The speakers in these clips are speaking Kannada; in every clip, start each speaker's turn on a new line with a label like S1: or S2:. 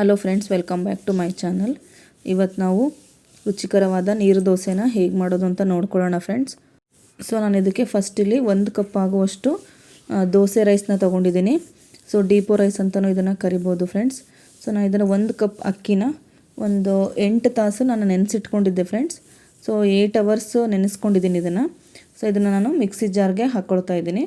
S1: Hello friends welcome back to my channel ಇವತ್ತು ನಾವು ರುಚಿಕರವಾದ ನೀರು ದೋಸೆನ ಹೇಗೆ ಮಾಡೋದು ಅಂತ ನೋಡ್ಕೊಳ್ಳೋಣ ಫ್ರೆಂಡ್ಸ್ ಸೊ ನಾನು ಇದಕ್ಕೆ ಫಸ್ಟ್ ಇಲ್ಲಿ ಒಂದು ಕಪ್ ಆಗುವಷ್ಟು ದೋಸೆ ರೈಸ್ನ ತೊಗೊಂಡಿದ್ದೀನಿ. ಸೊ ಡೀಪೋ ರೈಸ್ ಅಂತಲೂ ಇದನ್ನು ಕರಿಬೋದು ಫ್ರೆಂಡ್ಸ್ ಸೊ ನಾನು ಇದನ್ನು ಒಂದು ಕಪ್ ಅಕ್ಕಿನ ಒಂದು ಎಂಟು ತಾಸು ನಾನು ನೆನೆಸಿಟ್ಕೊಂಡಿದ್ದೆ ಫ್ರೆಂಡ್ಸ್ ಸೊ ಏಯ್ಟ್ ಅವರ್ಸು ನೆನೆಸ್ಕೊಂಡಿದ್ದೀನಿ ಇದನ್ನು. ಸೊ ಇದನ್ನು ನಾನು ಮಿಕ್ಸಿ ಜಾರ್ಗೆ ಹಾಕ್ಕೊಳ್ತಾ ಇದ್ದೀನಿ.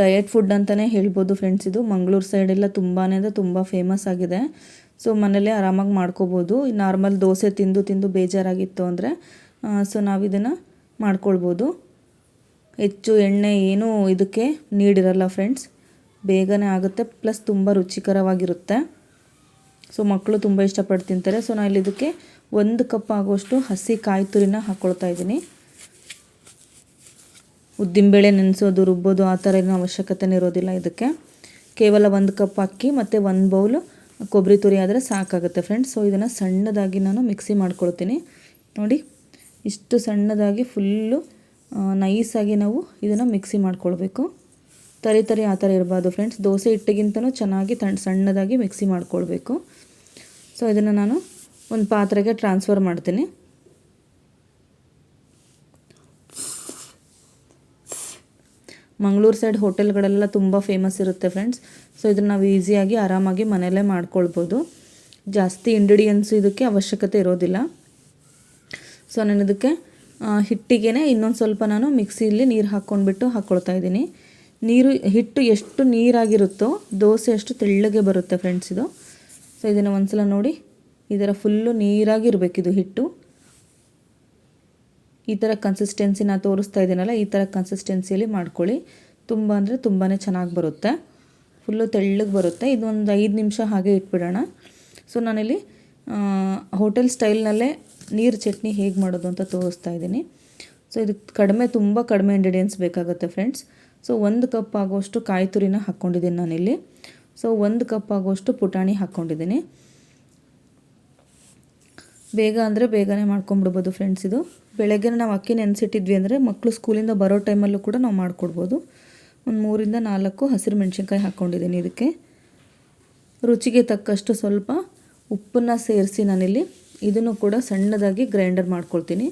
S1: ಡಯಟ್ ಫುಡ್ ಅಂತಲೇ ಹೇಳ್ಬೋದು ಫ್ರೆಂಡ್ಸ್ ಇದು ಮಂಗಳೂರು ಸೈಡೆಲ್ಲ ತುಂಬಾ ಅಂದರೆ ತುಂಬ ಫೇಮಸ್ ಆಗಿದೆ. ಸೊ ಮನೇಲೇ ಆರಾಮಾಗಿ ಮಾಡ್ಕೋಬೋದು. ನಾರ್ಮಲ್ ದೋಸೆ ತಿಂದು ತಿಂದು ಬೇಜಾರಾಗಿತ್ತು ಅಂದರೆ ಸೊ ನಾವು ಇದನ್ನು ಮಾಡ್ಕೊಳ್ಬೋದು. ಹೆಚ್ಚು ಎಣ್ಣೆ ಏನೂ ಇದಕ್ಕೆ ನೀಡಿರಲ್ಲ ಫ್ರೆಂಡ್ಸ್ ಬೇಗನೆ ಆಗುತ್ತೆ ಪ್ಲಸ್ ತುಂಬ ರುಚಿಕರವಾಗಿರುತ್ತೆ. ಸೊ ಮಕ್ಕಳು ತುಂಬ ಇಷ್ಟಪಟ್ಟು ತಿಂತಾರೆ. ಸೊ ನಾನು ಇಲ್ಲಿ ಇದಕ್ಕೆ ಒಂದು ಕಪ್ ಆಗುವಷ್ಟು ಹಸಿ ಕಾಯಿ ತುರಿನ ಹಾಕ್ಕೊಳ್ತಾ ಇದ್ದೀನಿ. ಉದ್ದಿನಬೇಳೆ ನೆನೆಸೋದು, ರುಬ್ಬೋದು, ಆ ಥರ ಏನೂ ಅವಶ್ಯಕತೆನೇ ಇರೋದಿಲ್ಲ ಇದಕ್ಕೆ. ಕೇವಲ ಒಂದು ಕಪ್ ಅಕ್ಕಿ ಮತ್ತು ಒಂದು ಬೌಲು ಕೊಬ್ಬರಿ ತುರಿ ಆದರೆ ಸಾಕಾಗುತ್ತೆ ಫ್ರೆಂಡ್ಸ್ ಸೊ ಇದನ್ನು ಸಣ್ಣದಾಗಿ ನಾನು ಮಿಕ್ಸಿ ಮಾಡ್ಕೊಳ್ತೀನಿ. ನೋಡಿ, ಇಷ್ಟು ಸಣ್ಣದಾಗಿ ಫುಲ್ಲು ನೈಸಾಗಿ ನಾವು ಇದನ್ನು ಮಿಕ್ಸಿ ಮಾಡ್ಕೊಳ್ಬೇಕು. ತರಿ ತರಿ ಆ ಥರ ಇರಬಾರ್ದು ಫ್ರೆಂಡ್ಸ್ ದೋಸೆ ಹಿಟ್ಟಿಗಿಂತನೂ ಚೆನ್ನಾಗಿ ತಣ್ಣ ಸಣ್ಣದಾಗಿ ಮಿಕ್ಸಿ ಮಾಡ್ಕೊಳ್ಬೇಕು. ಸೊ ಇದನ್ನು ನಾನು ಒಂದು ಪಾತ್ರೆಗೆ ಟ್ರಾನ್ಸ್ಫರ್ ಮಾಡ್ತೀನಿ. ಮಂಗಳೂರು ಸೈಡ್ ಹೋಟೆಲ್ಗಳೆಲ್ಲ ತುಂಬ ಫೇಮಸ್ ಇರುತ್ತೆ ಫ್ರೆಂಡ್ಸ್ ಸೊ ಇದನ್ನು ನಾವು ಈಸಿಯಾಗಿ ಆರಾಮಾಗಿ ಮನೆಯಲ್ಲೇ ಮಾಡ್ಕೊಳ್ಬೋದು. ಜಾಸ್ತಿ ಇಂಗ್ರೀಡಿಯೆಂಟ್ಸ್ ಇದಕ್ಕೆ ಅವಶ್ಯಕತೆ ಇರೋದಿಲ್ಲ. ಸೊ ನಾನು ಇದಕ್ಕೆ ಹಿಟ್ಟಿಗೆ ಇನ್ನೊಂದು ಸ್ವಲ್ಪ ನಾನು ಮಿಕ್ಸಿಯಲ್ಲಿ ನೀರು ಹಾಕ್ಕೊಂಡ್ಬಿಟ್ಟು ಹಾಕ್ಕೊಳ್ತಾ ಇದ್ದೀನಿ. ನೀರು, ಹಿಟ್ಟು ಎಷ್ಟು ನೀರಾಗಿರುತ್ತೋ, ದೋಸೆ ಅಷ್ಟು ತೆಳ್ಳಗೆ ಬರುತ್ತೆ ಫ್ರೆಂಡ್ಸ್ ಇದು. ಸೊ ಇದನ್ನು ಒಂದು ಸಲ ನೋಡಿ, ಇದರ ಫುಲ್ಲು ನೀರಾಗಿರಬೇಕಿದು ಹಿಟ್ಟು. ಈ ಥರ ಕನ್ಸಿಸ್ಟೆನ್ಸಿ ನಾನು ತೋರಿಸ್ತಾ ಇದ್ದೀನಲ್ಲ, ಈ ಥರ ಕನ್ಸಿಸ್ಟೆನ್ಸಿಯಲ್ಲಿ ಮಾಡ್ಕೊಳ್ಳಿ. ತುಂಬ ಅಂದರೆ ತುಂಬಾ ಚೆನ್ನಾಗಿ ಬರುತ್ತೆ. ಫುಲ್ಲು ತೆಳ್ಳಗೆ ಬರುತ್ತೆ. ಇದೊಂದು ಐದು ನಿಮಿಷ ಹಾಗೆ ಇಟ್ಬಿಡೋಣ. ಸೊ ನಾನಿಲ್ಲಿ ಹೋಟೆಲ್ ಸ್ಟೈಲ್ನಲ್ಲೇ ನೀರು ಚಟ್ನಿ ಹೇಗೆ ಮಾಡೋದು ಅಂತ ತೋರಿಸ್ತಾ ಇದ್ದೀನಿ. ಸೊ ಇದಕ್ಕೆ ಕಡಿಮೆ, ತುಂಬ ಕಡಿಮೆ ಇಂಗ್ರೀಡಿಯೆಂಟ್ಸ್ ಬೇಕಾಗುತ್ತೆ ಫ್ರೆಂಡ್ಸ್ ಸೊ ಒಂದು ಕಪ್ ಆಗೋಷ್ಟು ಕಾಯಿ ತುರಿನ ಹಾಕ್ಕೊಂಡಿದ್ದೀನಿ ನಾನಿಲ್ಲಿ. ಸೊ ಒಂದು ಕಪ್ ಆಗೋಷ್ಟು ಪುಟಾಣಿ ಹಾಕ್ಕೊಂಡಿದ್ದೀನಿ. ಬೇಗ ಅಂದರೆ ಬೇಗನೆ ಮಾಡ್ಕೊಂಬಿಡ್ಬೋದು ಫ್ರೆಂಡ್ಸ್ ಇದು. ಬೆಳಗ್ಗೆ ನಾವು ಅಕ್ಕಿ ನೆನೆಸಿಟ್ಟಿದ್ವಿ ಅಂದರೆ ಮಕ್ಕಳು ಸ್ಕೂಲಿಂದ ಬರೋ ಟೈಮಲ್ಲೂ ಕೂಡ ನಾವು ಮಾಡಿಕೊಡ್ಬೋದು. ಒಂದು ಮೂರಿಂದ ನಾಲ್ಕು ಹಸಿರು ಮೆಣಸಿನ್ಕಾಯಿ ಹಾಕ್ಕೊಂಡಿದ್ದೀನಿ ಇದಕ್ಕೆ. ರುಚಿಗೆ ತಕ್ಕಷ್ಟು ಸ್ವಲ್ಪ ಉಪ್ಪನ್ನು ಸೇರಿಸಿ ನಾನಿಲ್ಲಿ. ಇದನ್ನು ಕೂಡ ಸಣ್ಣದಾಗಿ ಗ್ರೈಂಡರ್ ಮಾಡ್ಕೊಳ್ತೀನಿ.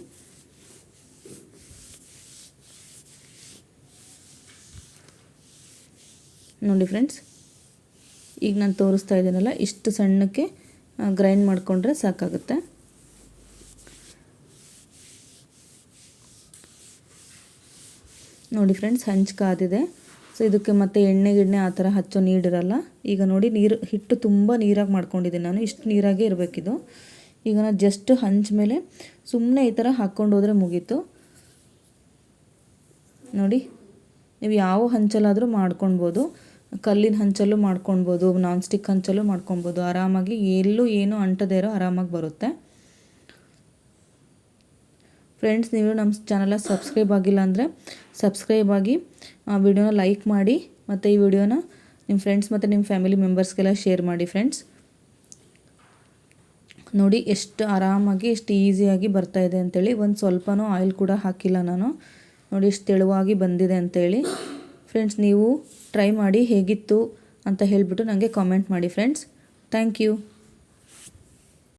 S1: ನೋಡಿ ಫ್ರೆಂಡ್ಸ್ ಈಗ ನಾನು ತೋರಿಸ್ತಾ ಇದ್ದೀನಲ್ಲ, ಇಷ್ಟು ಸಣ್ಣಕ್ಕೆ ಗ್ರೈಂಡ್ ಮಾಡಿಕೊಂಡ್ರೆ ಸಾಕಾಗುತ್ತೆ. ನೋಡಿ ಫ್ರೆಂಡ್ಸ್ ಹಂಚ್ಕಾದಿದೆ ಸೊ ಇದಕ್ಕೆ ಮತ್ತೆ ಎಣ್ಣೆ ಗಿಣ್ಣೆ ಆ ಥರ ಹಚ್ಚೋ ನೀಡಿರಲ್ಲ ಈಗ ನೋಡಿ ನೀರು, ಹಿಟ್ಟು ತುಂಬ ನೀರಾಗಿ ಮಾಡ್ಕೊಂಡಿದ್ದೀನಿ ನಾನು. ಇಷ್ಟು ನೀರಾಗೇ ಇರಬೇಕಿದು. ಈಗ ನಾನು ಜಸ್ಟ್ ಹಂಚ್ ಮೇಲೆ ಸುಮ್ಮನೆ ಈ ಥರ ಹಾಕ್ಕೊಂಡು ಹೋದರೆ ಮುಗೀತು. ನೋಡಿ, ನೀವು ಯಾವ ಹಂಚಲ್ಲಾದರೂ ಮಾಡ್ಕೊಳ್ಬೋದು ಕಲ್ಲಿನ ಹಂಚಲ್ಲೂ ಮಾಡ್ಕೊಳ್ಬೋದು ನಾನ್ ಸ್ಟಿಕ್ ಹಂಚಲ್ಲೂ ಮಾಡ್ಕೊಳ್ಬೋದು ಆರಾಮಾಗಿ ಎಲ್ಲೂ ಏನೂ ಅಂಟದೇ ಇರೋ ಆರಾಮಾಗಿ ಬರುತ್ತೆ. ಫ್ರೆಂಡ್ಸ್ ನೀವು ನಮ್ಮ ಚಾನಲ ಸಬ್ಸ್ಕ್ರೈಬ್ ಆಗಿಲ್ಲ ಅಂದರೆ ಸಬ್ಸ್ಕ್ರೈಬ್ ಆಗಿ, ಆ ವಿಡಿಯೋನ ಲೈಕ್ ಮಾಡಿ ಮತ್ತು ಈ ವಿಡಿಯೋನ ನಿಮ್ಮ ಫ್ರೆಂಡ್ಸ್ ಮತ್ತು ನಿಮ್ಮ ಫ್ಯಾಮಿಲಿ ಮೆಂಬರ್ಸ್ಗೆಲ್ಲ ಶೇರ್ ಮಾಡಿ ಫ್ರೆಂಡ್ಸ್ ನೋಡಿ ಎಷ್ಟು ಆರಾಮಾಗಿ, ಎಷ್ಟು ಈಸಿಯಾಗಿ ಬರ್ತಾ ಇದೆ ಅಂತೇಳಿ. ಒಂದು ಸ್ವಲ್ಪನೂ ಆಯಿಲ್ ಕೂಡ ಹಾಕಿಲ್ಲ ನಾನು. ನೋಡಿ ಎಷ್ಟು ತೆಳುವಾಗಿ ಬಂದಿದೆ ಅಂತೇಳಿ. ಫ್ರೆಂಡ್ಸ್ ನೀವು ಟ್ರೈ ಮಾಡಿ ಹೇಗಿತ್ತು ಅಂತ ಹೇಳಿಬಿಟ್ಟು ನನಗೆ ಕಾಮೆಂಟ್ ಮಾಡಿ ಫ್ರೆಂಡ್ಸ್ ಥ್ಯಾಂಕ್ ಯು